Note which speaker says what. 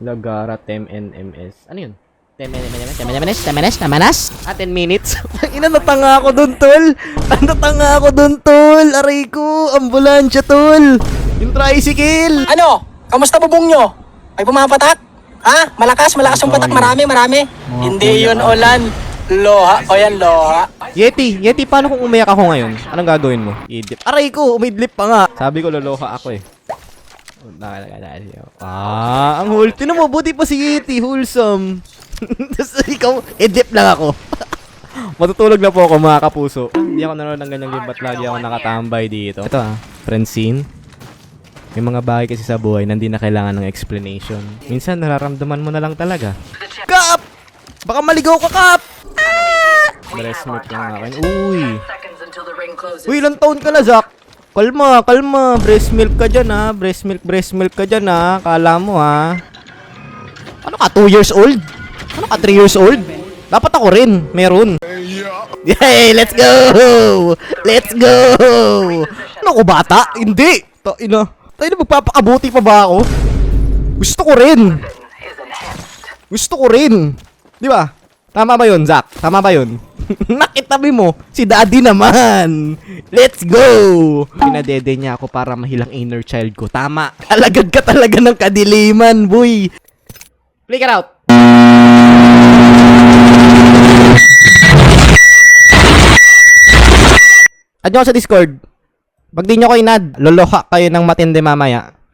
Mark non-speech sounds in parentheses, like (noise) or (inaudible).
Speaker 1: Lagara Tem NMS. Ano yun? Tem NMS? Tem NMS? Tem NMS? Tamanas? Ah, 10 minutes. (laughs) Ina, natanga ako dun, tol. (laughs) Natanga ako dun, tol. Aray ko, ambulansya, tol. Yung tricycle.
Speaker 2: Ano? Kamusta bubong nyo? Ay pumapatak? Ha? Malakas, malakas yung patak. Marami, marami. Hindi yun ulan. Loha. O yan, loha.
Speaker 1: Yeti, Yeti, paano kung umiyak ako ngayon? Anong gagawin mo? Idip. Aray ko, umidlip pa nga. Sabi ko, loloka ako eh. Ah, ang whole. Tinan mo, buti pa si Yeti, wholesome. (laughs) Tapos ikaw, idip lang ako. (laughs) Matutulog na po ako mga kapuso. Hindi ako nanonood ng ganyang game, ba't lagi ako nakatambay dito? Ito ah, Francine. May mga bagay kasi sa buhay na hindi na kailangan ng explanation. Minsan nararamdaman mo na lang talaga. Kap! Baka maligaw ka, Kap! Ah! Breast milk lang akin. Uy! Uy, ilang taon ka na, Zach? Kalma, kalma. Breast milk ka dyan, ha? Breast milk, breast milk ka dyan, ha? Kala mo, ha? Ano ka, 2 years old? Ano ka, 3 years old? Dapat ako rin, meron. Yay, let's go! Let's go! Ano ko, bata? Hindi! Ta ina. Tayo na magpapakabuti pa ba ako? Gusto ko rin. Gusto ko rin. Di ba? Tama ba yun, Zach? Tama ba yun? (laughs) Nakitabi mo, si daddy naman. Let's go! Pinadede niya ako para mahilang inner child ko. Tama. Alagad ka talaga ng kadiliman, boy. Flick it out. Add nyo sa Discord. Pag di nyo ko inad, loloka kayo ng matindi mamaya.